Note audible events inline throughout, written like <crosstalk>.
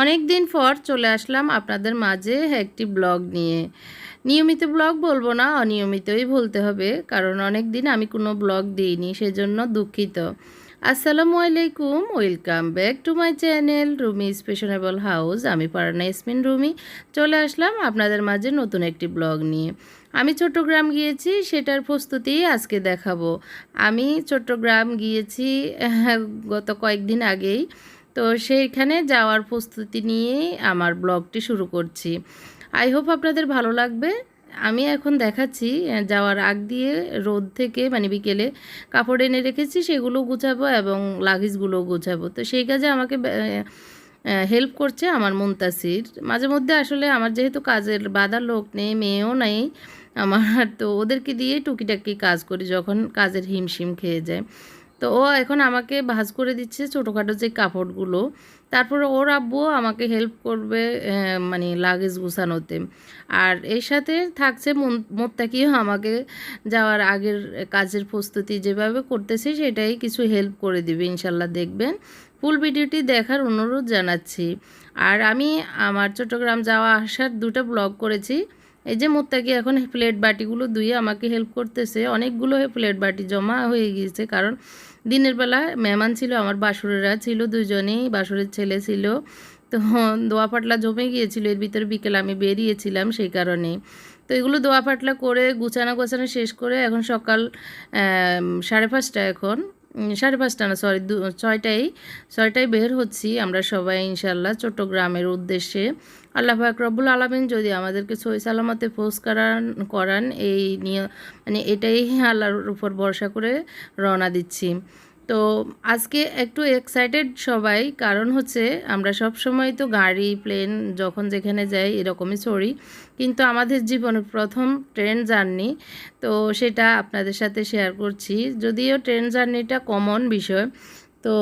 অনেক দিন পর চলে আসলাম আপনাদের মাঝে একটি ব্লগ নিয়ে। নিয়মিত ব্লগ বলব না, অনিয়মিতই বলতে হবে, কারণ অনেক দিন আমি কোনো ব্লগ দিইনি, সেজন্য দুঃখিত। আসসালামু আলাইকুম, welcome back to my channel Rumi স্পেশনেবল house. আমি পারানা ইসমিন রুমি, চলে আসলাম আপনাদের মাঝে নতুন একটি ব্লগ নিয়ে। আমি চট্টগ্রাম গিয়েছি, সেটার প্রস্তুতি আজকে দেখাবো। আমি চট্টগ্রাম গিয়েছি গত কয়েকদিন আগেই। তো সেইখানে যাওয়ার প্রস্তুতি নিয়েই আমার ব্লগটি শুরু করছি। আই হোপ আপনাদের ভালো লাগবে। আমি এখন দেখাচ্ছি যাওয়ার আগ দিয়ে রোদ থেকে মানে বিকেলে কাপড় এনে রেখেছি, সেগুলো গুছাবো এবং লাগেজগুলো গুছাবো। তো সেই কাজে আমাকে হেল্প করছে আমার মুন্তাসির। মাঝে মধ্যে আসলে আমার যেহেতু কাজের বাধা লোক নেই, মেয়েও নেই, আমার তো ওদেরকে দিয়ে টুকিটাকি কাজ করি যখন কাজের হিমশিম খেয়ে যায়। তো ও এখন আমাকে ভাজ করে দিচ্ছে ছোটোখাটো যে কাপড়গুলো। তারপরে ওর আব্বুও আমাকে হেল্প করবে মানে লাগেজ গুছানোতে। আর এর সাথে থাকছে মোত্তাকিও আমাকে যাওয়ার আগের কাজের প্রস্তুতি যেভাবে করতেছে সেটাই কিছু হেল্প করে দিবে, ইনশাল্লাহ দেখবেন। ফুল ভিডিওটি দেখার অনুরোধ জানাচ্ছি। আর আমি আমার চট্টগ্রাম যাওয়া আসার দুটো ব্লগ করেছি। এই যে মোত্তাকি এখন প্লেট বাটিগুলো ধুয়ে আমাকে হেল্প করতেছে। অনেকগুলো প্লেট বাটি জমা হয়ে গিয়েছে, কারণ দিনের বেলা মেহমান ছিল, আমার বাসুরেরা ছিল, দুজনেই বাসুরের ছেলে ছিল। তো দোয়া পাটলা জমে গিয়েছিল, এর ভিতরে বিকেল আমি বেরিয়েছিলাম সেই কারণে তো এগুলো দোয়া পাটলা করে গুছানো গোছানো শেষ করে এখন সকাল সাড়ে পাঁচটা এখন। সাড়ে পাঁচটা না সরি ছয়টায় ছয়টায় বের হচ্ছি আমরা সবাই ইনশাল্লাহ চট্টগ্রামের উদ্দেশ্যে। আল্লাহ রব্বুল আলমিন যদি আমাদেরকে সই সালামতে পোষ করান করান, এই নিয়ে মানে এটাই আল্লাহর উপর ভরসা করে রওনা দিচ্ছি। তো আজকে একটু এক্সাইটেড সবাই, কারণ হচ্ছে আমরা সব সময় তো গাড়ি প্লেন যখন যেখানে যাই এরকমই চড়ি, কিন্তু আমাদের জীবনের প্রথম ট্রেন জার্নি তো সেটা আপনাদের সাথে শেয়ার করছি। যদিও ট্রেন জার্নিটা কমন বিষয় তো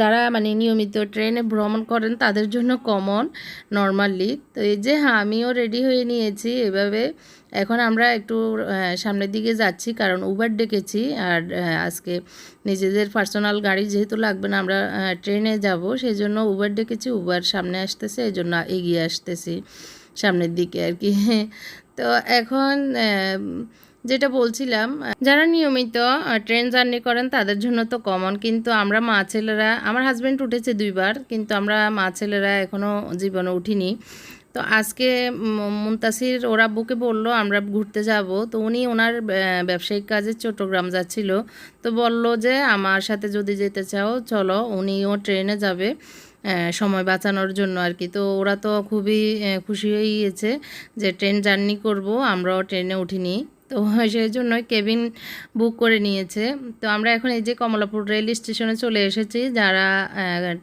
যারা মানে নিয়মিত ট্রেনে ভ্রমণ করেন, তাদের জন্য কমন নর্মালি তো এই যে হ্যাঁ আমিও রেডি হয়ে নিয়েছি এভাবে। এখন আমরা একটু সামনের দিকে যাচ্ছি, কারণ উবার ডেকেছি। আর আজকে নিজেদের পার্সোনাল গাড়ি যেহেতু লাগবে না, আমরা ট্রেনে যাব সেই জন্য উবার ডেকেছি। উবার সামনে আসতেছে এই জন্য এগিয়ে আসতেছি সামনের দিকে আর কি। <laughs> তো এখন যেটা বলছিলাম যারা নিয়মিত ট্রেন জার্নি করেন তাদের জন্য তো কমন কিন্তু আমরা মা ছেলেরা, আমার হাজব্যান্ড উঠেছে দুইবার, কিন্তু আমরা মা ছেলেরা এখনও জীবনে উঠিনি। তো আজকে মুন্তাসির ওরা বুকে বলল, আমরা ঘুরতে যাব। তো উনি ওনার ব্যবসায়িক কাজে চট্টগ্রাম যাচ্ছিল। তো বলল যে, আমার সাথে যদি যেতে চাও, চলো। উনিও ট্রেনে যাবে সময় বাঁচানোর জন্য আর কি। তো ওরা তো খুবই খুশি হয়ে গিয়েছে যে ট্রেন জার্নি করব। আমরাও ট্রেনে উঠিনি। তো সেই জন্যই কেবিন বুক করে নিয়েছে। তো আমরা এখন এই যে কমলাপুর রেল স্টেশনে চলে এসেছি। যারা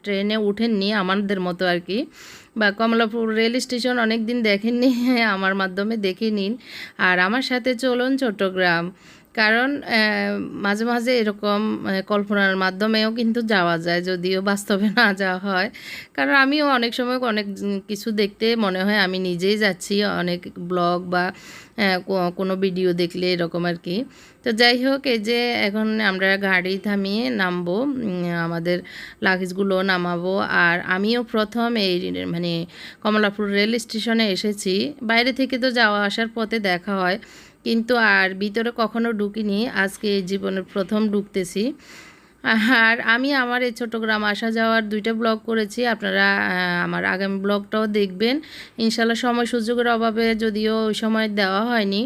ট্রেনে উঠেননি আমাদের মতো আর কি বা কমলাপুর রেল স্টেশন অনেক দিন দেখেননি, <laughs> আমার মাধ্যমে দেখে নিন। আর আমার সাথে চলুন চট্টগ্রাম, কারণ মাঝে মাঝে এরকম কল্পনার মাধ্যমেও কিন্তু যাওয়া যায়, যদিও বাস্তবে না যাওয়া হয়। কারণ আমিও অনেক সময় অনেক কিছু দেখতে মনে হয়, আমি নিজেই যাচ্ছি, অনেক ব্লগ বা কোনো ভিডিও দেখলে এরকম আর কি। তো যাই হোক, এই যে এখন আমরা গাড়ি থামিয়ে নামবো আমাদের লাগেজগুলো নামাবো। আর আমিও প্রথম এই মানে কমলাপুর রেল স্টেশনে এসেছি। বাইরে থেকে তো যাওয়া আসার পথে দেখা হয়। কিন্তু আর ভিতরে কখনো ঢুকিনি। আজকে জীবনের প্রথম ঢুকতেছি। আর আমি আমার এই চট্টগ্রাম আসা যাওয়ার দুইটা ব্লগ করেছি। আপনারা আমার আগামী ব্লগটাও দেখবেন। ইনশাল্লাহ সময় সুযোগের অভাবে যদিও ওই সময় দেওয়া হয়নি।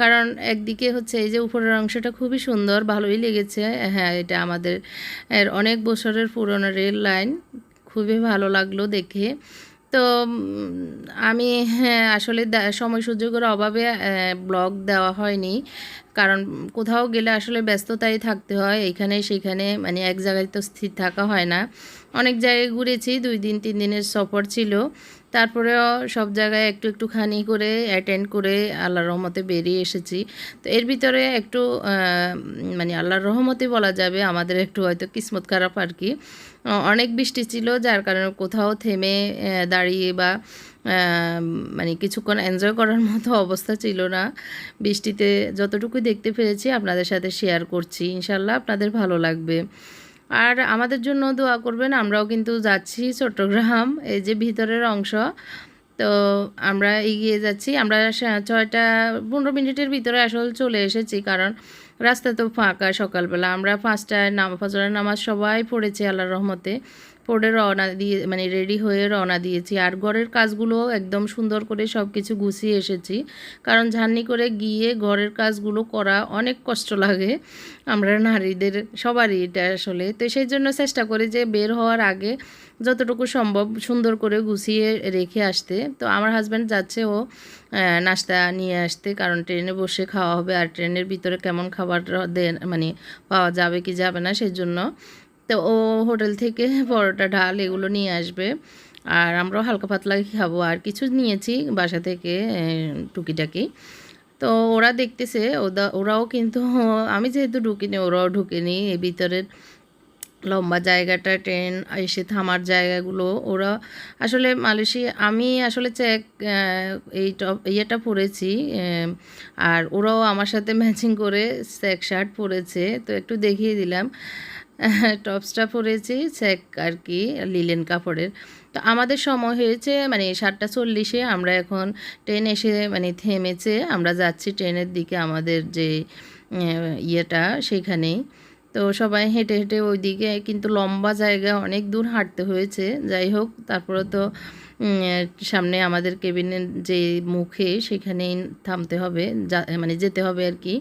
কারণ একদিকে হচ্ছে এই যে উপরের অংশটা খুবই সুন্দর, ভালোই লেগেছে। হ্যাঁ এটা আমাদের এর অনেক বছরের পুরনো রেল লাইন। খুবই ভালো লাগল দেখে। তো আমি হ্যাঁ আসলে সময় সুযোগের অভাবে ব্লগ দেওয়া হয়নি। কারণ কোথাও গেলে আসলে ব্যস্ততায় থাকতে হয় এইখানে সেইখানে মানে এক জায়গায় তো স্থির থাকা হয় না। অনেক জায়গায় ঘুরেছি, দুই দিন, তিন দিনের সফর ছিল। তারপরেও সব জায়গায় একটু একটুখানি করে অ্যাটেন্ড করে আল্লাহর রহমতে বেরিয়ে এসেছি। তো এর ভিতরে একটু মানে আল্লাহর রহমতে বলা যাবে, আমাদের একটু হয়তো কিসমত খারাপ আর কি। অনেক বৃষ্টি ছিল, যার কারণে কোথাও থেমে দাঁড়িয়ে বা মানে কিছুক্ষণ এনজয় করার মতো অবস্থা ছিল না। বৃষ্টিতে যতটুকু দেখতে পেরেছি আপনাদের সাথে শেয়ার করছি। ইনশাল্লাহ আপনাদের ভালো লাগবে। আর আমাদের জন্য দোয়া করবেন, আমরাও কিন্তু যাচ্ছি চট্টগ্রাম, এই যে ভিতরের অংশ। তো আমরা এগিয়ে যাচ্ছি। আমরা ছয়টা, পনেরো মিনিটের ভিতরে আসলে চলে এসেছি কারণ রাস্তা তো ফাঁকা সকালবেলা। আমরা পাঁচটায় নাম, ফজরের নামাজ সবাই পড়েছি আল্লাহর রহমতে। পড়ে রওনা দিয়ে মানে রেডি হয়ে রওনা দিয়েছি। আর ঘরের কাজগুলো একদম সুন্দর করে সব কিছু গুছিয়ে এসেছি। কারণ ঝান্নি করে গিয়ে ঘরের কাজগুলো করা অনেক কষ্ট লাগে। আমরা নারীদের সবারই এটা আসলে। তো সেই জন্য চেষ্টা করি যে বের হওয়ার আগে যতটুকু সম্ভব সুন্দর করে গুছিয়ে রেখে আসতে। তো আমার হাজব্যান্ড যাচ্ছে ও নাস্তা নিয়ে আসতে। কারণ ট্রেনে বসে খাওয়া হবে। আর ট্রেনের ভিতরে কেমন খাবার দেন মানে পাওয়া যাবে কি যাবে না, সেই জন্য তো ও হোটেল থেকে পরোটা, ডাল এগুলো নিয়ে আসবে। আর আমরাও হালকা পাতলা খাব। আর কিছু নিয়েছি বাসা থেকে টুকিটাকি। তো ওরা দেখতেছে, ওদা, ওরাও কিন্তু, আমি যেহেতু ঢুকিনি, ওরাও ঢুকেনি। এই ভিতরের লম্বা জায়গাটা, ট্রেন এসে থামার জায়গাগুলো, ওরা আসলে মালয়েশিয়া আমি আসলে চেক এই টপ, ইয়েটা পরেছি আর ওরাও আমার সাথে ম্যাচিং করে চেক শার্ট পরেছে। তো একটু দেখিয়ে দিলাম। <laughs> টপসটা পরেছি, চেক আর কি, লিলেন কাপড়ের। তো আমাদের সময় হয়েছে মানে সাতটা চল্লিশে, আমরা এখন ট্রেন এসে মানে থেমেছে, আমরা যাচ্ছি ট্রেনের দিকে আমাদের যে ইয়েটা সেখানেই তো সবাই হেঁটে হেঁটে ওইদিকে, কিন্তু লম্বা জায়গা, অনেক দূর হাঁটতে হয়েছে। যাই হোক, তারপরে তো সামনে আমাদের কেবিনের যে মুখে, সেখানেই থামতে হবে, যা- মানে যেতে হবে আর কি।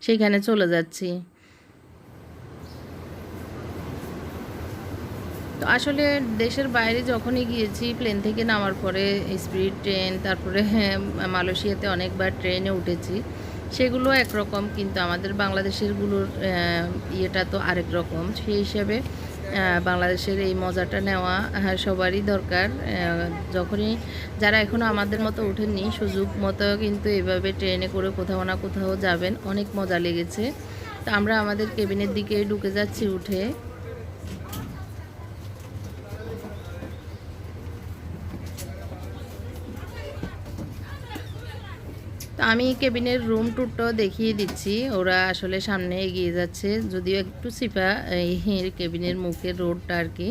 সেখানে চলে যাচ্ছি। তো আসলে দেশের বাইরে যখনই গিয়েছি প্লেন থেকে নামার পরে স্পিড ট্রেন তারপরে হ্যাঁ, মালয়েশিয়াতে অনেকবার ট্রেনে উঠেছি। সেগুলো একরকম কিন্তু আমাদের বাংলাদেশেরগুলোর ইয়েটা তো আরেক রকম। সেই হিসাবে বাংলাদেশের এই মজাটা নেওয়া সবারই দরকার। যখনই যারা এখনও আমাদের মতো ওঠেননি সুযোগ মতো কিন্তু এভাবে ট্রেনে করে কোথাও না কোথাও যাবেন। অনেক মজা লেগেছে। তো আমরা আমাদের কেবিনের দিকে ঢুকে যাচ্ছি উঠে। আমি কেবিনের রুম টুরটাও দেখিয়ে দিচ্ছি। ওরা আসলে সামনে এগিয়ে যাচ্ছে। যদিও একটু সিপা, এই কেবিনের মুখের রোডটা আর কি।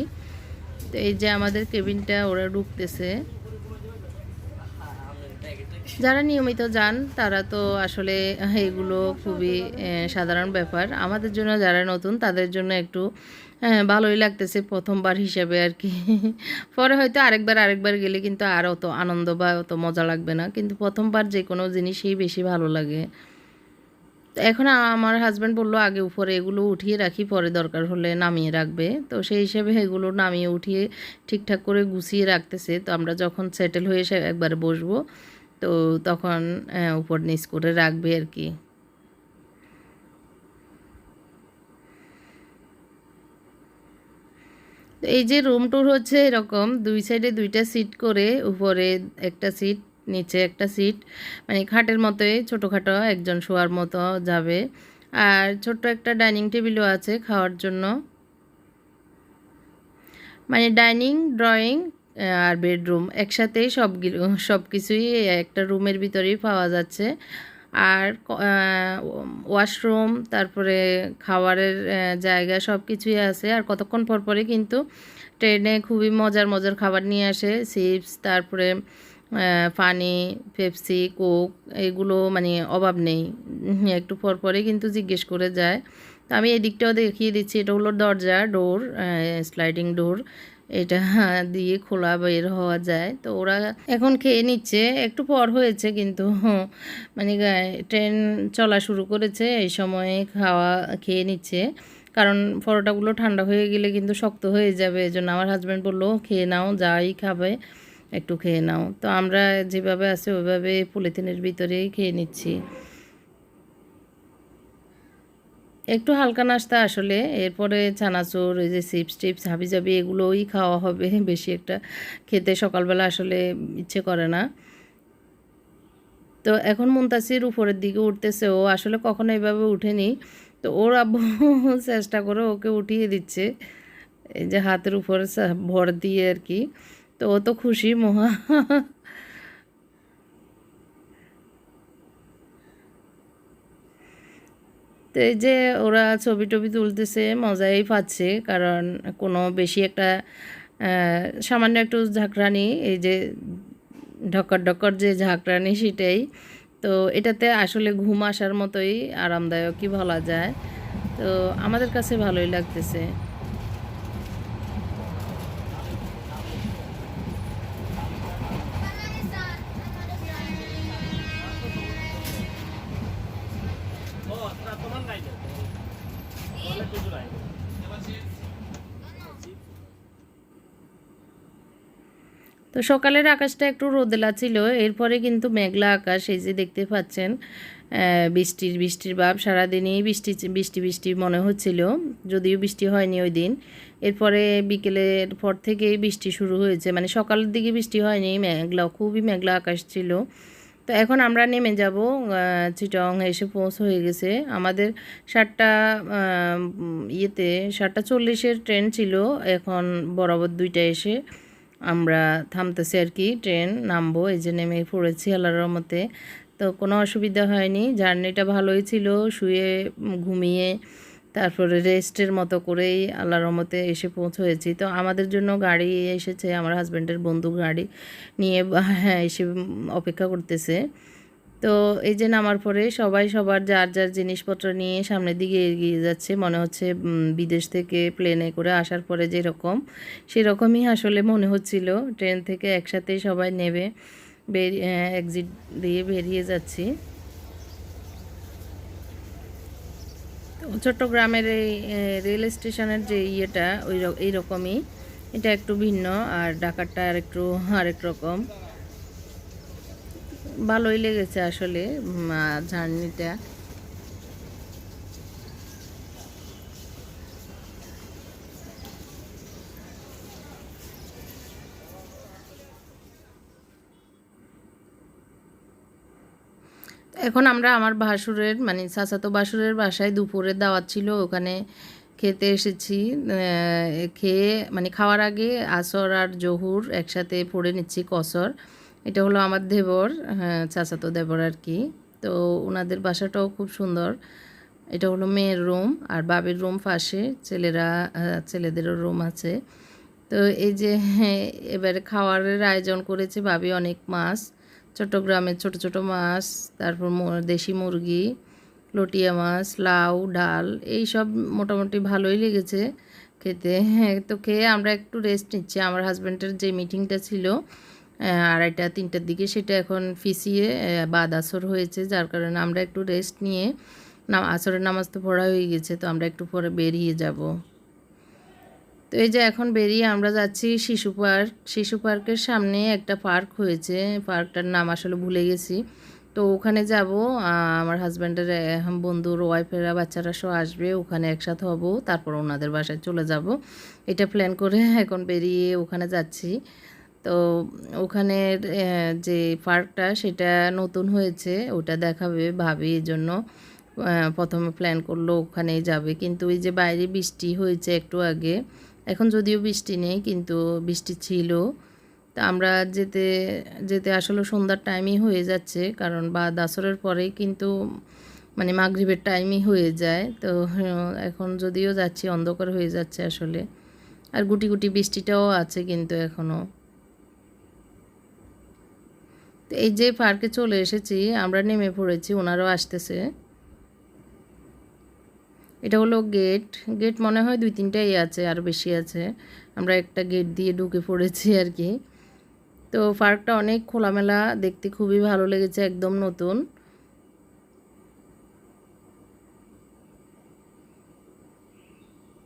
তো এই যে আমাদের কেবিনটা, ওরা ঢুকতেছে। যারা নিয়মিত যান, তারা তো আসলে এগুলো খুবই সাধারণ ব্যাপার। আমাদের জন্য যারা নতুন, তাদের জন্য একটু হ্যাঁ ভালোই লাগতেছে প্রথমবার হিসাবে আর কি। পরে হয়তো আরেকবার আরেকবার গেলে কিন্তু আর অত আনন্দ বা অত মজা লাগবে না। কিন্তু প্রথমবার যে কোনো জিনিসই বেশি ভালো লাগে। তো এখন আমার হাজব্যান্ড বলল আগে উপরে এগুলো উঠিয়ে রাখি পরে দরকার হলে নামিয়ে রাখবে। তো সেই হিসেবে এগুলো নামিয়ে উঠিয়ে ঠিকঠাক করে গুছিয়ে রাখতেছে। তো আমরা যখন সেটেল হয়ে একবারে বসবো তো তখন আহ, উপর নিচ করে রাখবে আর কি। এই যে রুম টুর হচ্ছে এরকম, দুই সাইডে দুইটা সিট করে, উপরে একটা সিট নিচে একটা সিট মানে খাটের মতোই, ছোটোখাটো একজন শোয়ার মতো যাবে। আর ছোট্ট একটা ডাইনিং টেবিলও আছে খাওয়ার জন্য। মানে ডাইনিং ড্রয়িং আর বেডরুম একসাথেই সব সব কিছুই একটা রুমের ভিতরেই পাওয়া যাচ্ছে। আর ওয়াশরুম, তারপরে খাবারের জায়গা সব কিছুই আছে। আর কতক্ষণ পর পরে কিন্তু ট্রেনে খুবই মজার মজার খাবার নিয়ে আসে। চিপস, তারপরে পানি পেপসি, কোক, এগুলো মানে অভাব নেই। একটু পর পরে কিন্তু জিজ্ঞেস করে যায়। তো আমি এদিকটাও দেখিয়ে দিচ্ছি। এটা হলো দরজা ডোর স্লাইডিং ডোর এটা দিয়ে খোলা বের হওয়া যায়। তো ওরা এখন খেয়ে নিচ্ছে। একটু পর হয়েছে কিন্তু মানে ট্রেন চলা শুরু করেছে। এই সময়ে খাওয়া খেয়ে নিচ্ছে। কারণ পরোটাগুলো ঠান্ডা হয়ে গেলে কিন্তু শক্ত হয়ে যাবে। এই জন্য আমার হাজব্যান্ড বলল, খেয়ে নাও, যাই খাবে, একটু খেয়ে নাও। তো আমরা যেভাবে আছে, ওইভাবে পলিথিনের ভিতরেই খেয়ে নিচ্ছি। একটু হালকা নাস্তা আসলে, এরপরে চানাচুর এই যে চিপস টিপস হাবি জাবি এগুলোই খাওয়া হবে <laughs> বেশি একটা। খেতে সকালবেলা আসলে ইচ্ছে করে না। তো এখন মুনতাসির উপরের দিকে উঠতেছে। ও আসলে কখনো এইভাবে উঠেনি। তো ওর আব্বু <laughs> চেষ্টা করে ওকে উঠিয়ে দিচ্ছে। এই যে হাতের উপরে ভর দিয়ে আর কি। তো ও তো খুশি, মহা তো এই যে ওরা ছবি টবি তুলতেছে, মজাই পাচ্ছে। কারণ কোনো বেশি একটা সামান্য একটু ঝাঁকরানি এই যে ঢকর ঢকর যে ঝাঁকরানি সেটাই। তো এটাতে আসলে ঘুম আসার মতোই আরামদায়কই বলা যায়। তো আমাদের কাছে ভালোই লাগতেছে। তো সকালের আকাশটা একটু রোদেলা ছিল। এরপরে কিন্তু মেঘলা আকাশ, এই যে দেখতে পাচ্ছেন বৃষ্টির বৃষ্টির ভাব, সারাদিনই বৃষ্টি বৃষ্টি বৃষ্টি মনে হচ্ছিল, যদিও বৃষ্টি হয়নি ওই দিন। এরপরে বিকেলের পর থেকেই বৃষ্টি শুরু হয়েছে মানে সকালের দিকে বৃষ্টি হয়নি, মেঘলা, খুবই মেঘলা আকাশ ছিল। তো এখন আমরা নেমে যাব চিটং এসে পৌঁছ, হয়ে গেছে। আমাদের সাতটা ইয়েতে, সাতটা চল্লিশের ট্রেন ছিল, এখন বরাবর দুইটা এসে আমরা থামতেছি আর কি, ট্রেন নামবো, এই যে নেমে পড়েছি আল্লাহর রহমতে। তো কোনো অসুবিধা হয়নি, জার্নিটা ভালোই ছিল, শুয়ে, ঘুমিয়ে, তারপরে রেস্টের মতো করেই আল্লাহর রহমতে এসে পৌঁছেছি তো আমাদের জন্য গাড়ি এসেছে, আমার হাজব্যান্ডের বন্ধু গাড়ি নিয়ে হ্যাঁ এসে অপেক্ষা করতেছে। তো এই যে নামার পরে সবাই সবার যার যার জিনিসপত্র নিয়ে সামনের দিকে এগিয়ে যাচ্ছে, মনে হচ্ছে বিদেশ থেকে প্লেনে করে আসার পরে যেরকম, সেরকমই আসলে মনে হচ্ছিল। ট্রেন থেকে একসাথেই সবাই নেবে, বেরিয়ে এক্সিট দিয়ে বেরিয়ে যাচ্ছি। চট্টগ্রামের এই রেল স্টেশনের যে ইয়েটা, ওই এইরকমই। এটা একটু ভিন্ন, আর ঢাকারটা আর একটু আরেক রকম। ভালোই লেগেছে আসলে জার্নিটা। এখন আমরা আমার ভাসুরের মানে চাচাতো ভাসুরের বাসায় দুপুরের দাওয়াত ছিল, ওখানে খেতে এসেছি। খেয়ে মানে খাওয়ার আগে আসর আর জহুর একসাথে পড়ে নিচ্ছি কসর। এটা হলো আমার দেবর হ্যাঁ চাচাতো দেবর আর কি। তো ওনাদের বাসাটাও খুব সুন্দর। এটা হলো মেয়ের রুম আর বাবির রুম পাশে। ছেলেরা ছেলেদেরও রুম আছে। তো এই যে, এবারে খাওয়ারের আয়োজন করেছে ভাবি অনেক মাছ। চট্টগ্রামের ছোট ছোট মাছ, তারপর দেশি মুরগি, লটিয়া মাছ, লাউ, ডাল, এই সব মোটামুটি ভালোই লেগেছে খেতে। হ্যাঁ তো খেয়ে আমরা একটু রেস্ট নিচ্ছি। আমার হাজব্যান্ডের যে মিটিংটা ছিল আড়াইটা, তিনটার দিকে সেটা এখন ফিসিয়ে বাদ আসর হয়েছে, যার কারণে আমরা একটু রেস্ট নিয়ে না, আসরের নামাজ তো পড়া হয়ে গেছে, তো আমরা একটু পরে বেরিয়ে যাব। তো এই যে এখন বেরিয়ে আমরা যাচ্ছি শিশু পার্ক। শিশু পার্কের সামনে একটা পার্ক হয়েছে, পার্কটার নাম আসলে ভুলে গেছি। তো ওখানে যাব আমার হাজব্যান্ডের বন্ধুর ওয়াইফেরা বাচ্চারা সব আসবে, ওখানে একসাথে হব, তারপর ওনাদের বাসায় চলে যাব। এটা প্ল্যান করে এখন বেরিয়ে ওখানে যাচ্ছি। তো ওখানের যে পার্কটা সেটা নতুন হয়েছে ওটা দেখাবে ভাবি এই জন্য প্রথমে প্ল্যান করল ওখানেই যাবে। কিন্তু ওই যে বাইরে বৃষ্টি হয়েছে একটু আগে এখন যদিও বৃষ্টি নেই কিন্তু বৃষ্টি ছিল। তা আমরা যেতে যেতে আসলে সন্ধ্যার টাইমই হয়ে যাচ্ছে কারণ বা দাসরের পরে কিন্তু মানে মাগরিবের টাইমই হয়ে যায়। তো হ্যাঁ, এখন যদিও যাচ্ছি অন্ধকার হয়ে যাচ্ছে আসলে। আর গুটি গুটি বৃষ্টিটাও আছে কিন্তু এখনও তো এই যে পার্কে চলে এসেছি, আমরা নেমে পড়েছি, ওনারও আসতেছে। এটা হলো গেট। গেট মনে হয় দুই তিনটাই আছে, আর বেশি আছে। আমরা একটা গেট দিয়ে ঢুকে পড়েছি আর কি। তো পার্কটা অনেক খোলামেলা, দেখতে খুবই ভালো লেগেছে, একদম নতুন।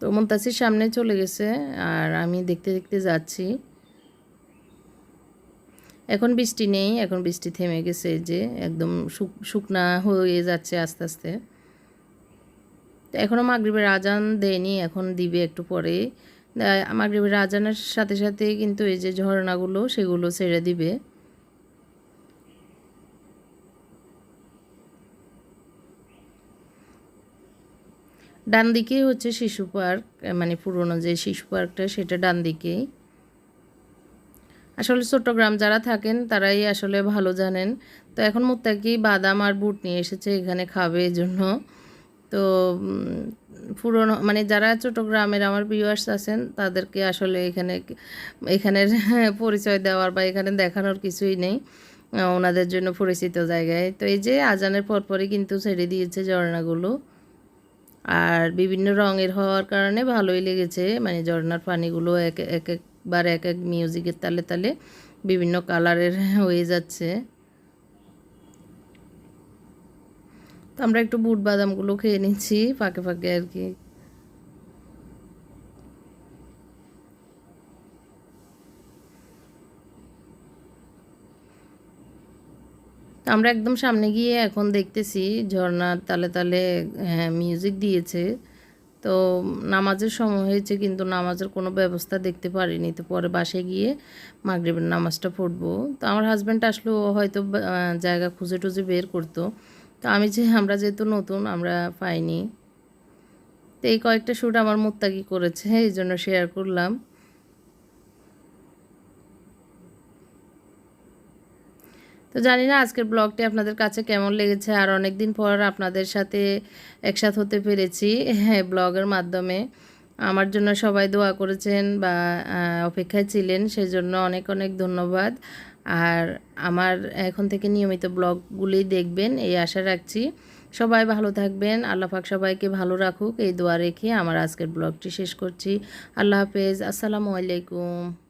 তো মুনতাসির সামনে চলে গেছে, আর আমি দেখতে দেখতে যাচ্ছি। এখন বৃষ্টি নেই, এখন বৃষ্টি থেমে গেছে যে, একদম শুক- শুকনা হয়ে যাচ্ছে আস্তে আস্তে। তো এখনও মাগরিবের আজান দেয়নি, এখন দিবে একটু পরে। মাগরিবের আজানের সাথে সাথে কিন্তু এই যে ঝর্ণাগুলো, সেগুলো ছেড়ে দিবে। ডান দিকেই হচ্ছে শিশু পার্ক মানে পুরনো যে শিশু পার্কটা, সেটা ডান দিকেই আসলে চট্টগ্রাম যারা থাকেন, তারাই আসলে ভালো জানেন। তো এখন মুত্তাকি বাদাম আর বুট নিয়ে এসেছে, এখানে খাবে এই জন্য তো পুরনো মানে যারা চট্টগ্রামের আমার ভিউয়ার্স আছেন, তাদেরকে আসলে এখানে, এখানের <laughs> পরিচয় দেওয়ার বা এখানে দেখানোর কিছুই নেই। ওনাদের জন্য পরিচিত জায়গায়। তো এই যে আজানের পরপরই কিন্তু ছেড়ে দিয়েছে ঝর্ণাগুলো। আর বিভিন্ন রঙের হওয়ার কারণে ভালোই লেগেছে মানে ঝর্ণার পানিগুলো এক এক একবার এক এক মিউজিকের তালে তালে বিভিন্ন কালারের হয়ে যাচ্ছে। তো আমরা একটু বুট বাদামগুলো খেয়ে নিচ্ছি, ফাঁকে ফাঁকে আর কি। আমরা একদম সামনে গিয়ে এখন দেখতেছি ঝর্ণার তালে তালে হ্যাঁ মিউজিক দিয়েছে। তো নামাজের সময় হয়েছে কিন্তু নামাজের কোনো ব্যবস্থা দেখতে পারিনি। তো পরে বাসে গিয়ে মাগরিবের নামাজটা পড়ব। তো আমার হাজব্যান্ড আসলো, ও হয়তো জায়গা খুঁজে টুজে বের করতো। তো আমি যে, আমরা যেহেতু নতুন, আমরা পাইনি। তো এই কয়েকটা শ্যুট আমার মোত্তাকি করেছে, এই জন্য শেয়ার করলাম। তো জানি না আজকের ব্লগটি আপনাদের কাছে কেমন লেগেছে আর অনেক দিন পর আপনাদের সাথে একসাথ হতে পেরেছি হ্যাঁ ব্লগের মাধ্যমে। আমার জন্য সবাই দোয়া করেছেন বা অপেক্ষায় ছিলেন, সেজন্য অনেক অনেক ধন্যবাদ। আর আমার এখন থেকে নিয়মিত ব্লগগুলি দেখবেন, এই আশা রাখছি। সবাই ভালো থাকবেন, আল্লাহ পাক সবাইকে ভালো রাখুক, এই দোয়া রেখে আমার আজকের ব্লগটি শেষ করছি। আল্লাহ হাফেজ, আসসালামু আলাইকুম।